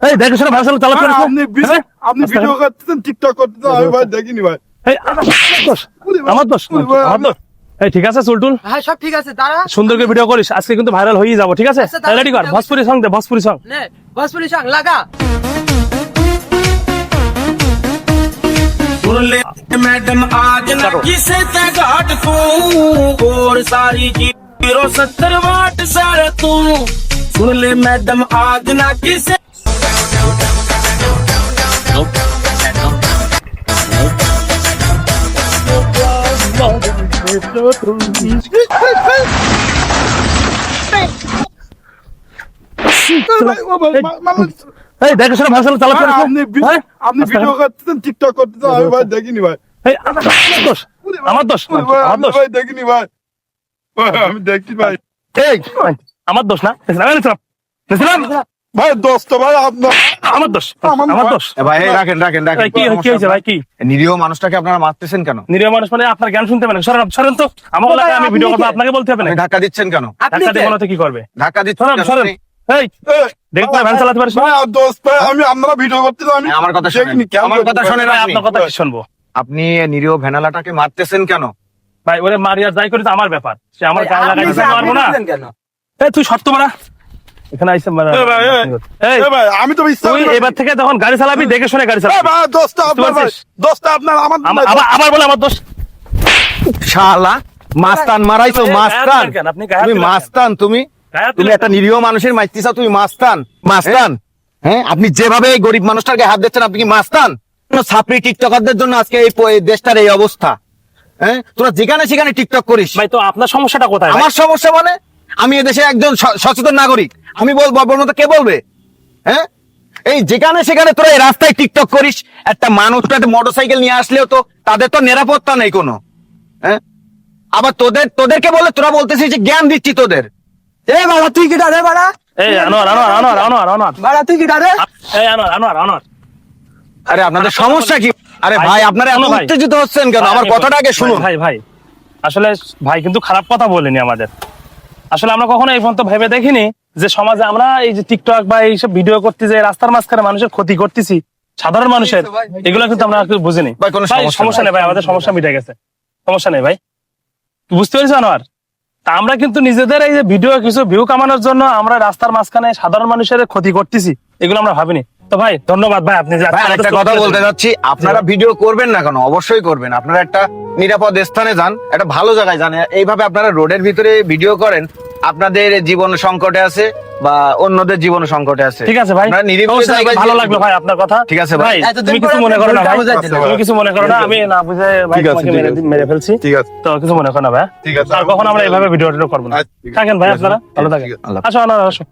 এই দেখো শোনো ভালো চালা চালাচ্ছ না? আপনি ভিডিও- হ্যাঁ? আপনি ভিডিও করতেছেন টিকটক করতেছেন আমি ভাই দেখিনি ভাই এই, আমার দোষ আমার দোষ আমার দোষ এই ঠিক আছে চুলটুল হ্যাঁ সব ঠিক আছে দাঁড়া সুন্দর করে ভিডিও করিস আজকে কিন্তু ভাইরাল হয়েই যাবো ঠিক আছে আচ্ছা, তাহলে রেডি কর video ভোজপুরি সং দে ভোজপুরি সং নে ভোজপুরি সং লাগা ले मैडम आज ना किसे तगाट तू और सारी फिरो सत्तर वाट सारा तू। सुन ले मैडम आज ना किसे দেখিনি আমি দেখছি ভাই। এই আমার দোষ না? দেখলাম, এই দেখলাম, দেখলাম? ভাই আপনার আমার দোষ। আমার- দোষ ভাই রাখেন রাখেন রাখেন। কি কি হয়েছে ভাই কি? নিরীহ মানুষটাকে আপনারা মারতেছেন কেন? নিরীহ মানুষ মানে আপনার জ্ঞান শুনতে পারেন। সরেন সরেন তো। আমার ভাই, আমি আপনি ভিডিও কথা আপনাকে বলতে হবে না। ধাক্কা দিচ্ছেন কেন? ধাক্কা কে? দিয়ে কি করবে? ধাক্কা দিচ্ছেন সরেন? এই দেখতে ভ্যান চালাতে পারিস ভাই দোস্ত ভাই আমি আপনারা ভিডিও করতেছেন আমি আমার কথা শোনেন। আমার কথা শোনেন ভাই, আপনার কথা কি শুনব? আপনি নিরীহ ভেনালাটাকে মারতেছেন কেন? ভাই ওরে মারিয়া যাই করি তো আমার ব্যাপার। সে আমার গায়ে লাগাই দিতে পারব না। এই তুই শর্ত মারা। এখানে আইসে মারা। এ ভাই, এ। এই ভাই আমি তো বিশ্বাস তুই এবার থেকে তখন গাড়ি চালাবি দেখে শুনে গাড়ি এ চালাবি ভাই দোস্ত আপনার ভাই দোস্ত আপনার আমার আমা- আবার আবার বলে আমার দোষ। শালা মাস্তান মারাইছো মাস্তান। তুমি মাস্তান তুমি? তুমি একটা নিরীহ মানুষের মাইতিসা তুমি মাস্তান। মাস্তান। হ্যাঁ? আপনি যেভাবে এই গরিব মানুষটাকে হাত দিচ্ছেন আপনি কি মাস্তান? ছাপড়ি টিকটকারদের জন্য আজকে এই দেশটার এই অবস্থা। হ্যাঁ? তোরা যেখানে সেখানে টিকটক করিস। ভাই তো আপনার সমস্যাটা কোথায় আমার সমস্যা মানে? আমি এদেশে একজন সচেতন নাগরিক। আমি বলব মতো কে বলবে? হ্যাঁ? এই যেখানে সেখানে তোরা এই রাস্তায় টিকটক করিস একটা মানুষ একটা মোটরসাইকেল নিয়ে আসলেও তো তাদের তো নিরাপত্তা নেই কোনো। হ্যাঁ? আবার তোদের তোদেরকে বলে? তোরা বলতেছিস যে জ্ঞান দিচ্ছি তোদের। এ বাড়া তুই কি ডারে বাড়া? এই আনোয়ার আনোয়ার আনোয়ার আনোয়ার আনোয়ার। বাড়া তুই কি ডারে এই আনোয়ার আনোয়ার আনোয়ার। আরে আপনাদের সমস্যা কি? আরে ভাই আপনারা এত উত্তেজিত হচ্ছেন কেন? আমার কথাটা আগে শুনুন। ভাই ভাই আসলে ভাই কিন্তু খারাপ কথা বলেনি আমাদের। আসলে আমরা কখনো এই পর্যন্ত ভেবে দেখিনি যে সমাজে আমরা এই যে টিকটক বা এইসব ভিডিও করতে যে রাস্তার মাঝখানে মানুষের ক্ষতি করতেছি সাধারণ মানুষের এগুলো কিন্তু আমরা একটু বুঝিনি। ভাই, কোনো সমস্যা সমস্যা নেই। ভাই আমাদের সমস্যা মিটে গেছে। সমস্যা নেই ভাই। বুঝতে পেরেছ আনোয়ার? তা আমরা কিন্তু নিজেদের এই যে ভিডিও কিছু ভিউ কামানোর জন্য আমরা রাস্তার মাঝখানে সাধারণ মানুষের ক্ষতি করতেছি এগুলো আমরা ভাবিনি। তো ভাই ধন্যবাদ ভাই আপনি একটা কথা বলতে যাচ্ছি আপনারা ভিডিও করবেন না কেন? অবশ্যই করবেন। আপনারা একটা নিরাপদ স্থানে যান একটা ভালো জায়গায় যান। এইভাবে আপনারা রোডের ভিতরে ভিডিও করেন আপনাদের জীবন সংকটে আছে বা অন্যদের জীবন সংকটে আছে। ঠিক আছে ভাই ভালো লাগল ভাই আপনার কথা। ঠিক আছে ভাই। ভাই তুমি কিছু মনে করো না ভাই। তুমি কিছু মনে করো না আমি না বুঝে ভাই তোমাকে মেরে মেরে ফেলছি। ঠিক আছে। তো কিছু মনে করো না ভাই। ঠিক আছে। আর কখন আমরা এইভাবে ভিডিও করব না। আচ্ছা। থাকেন ভাই আপনারা? ভালো থাকেন। আসো আসো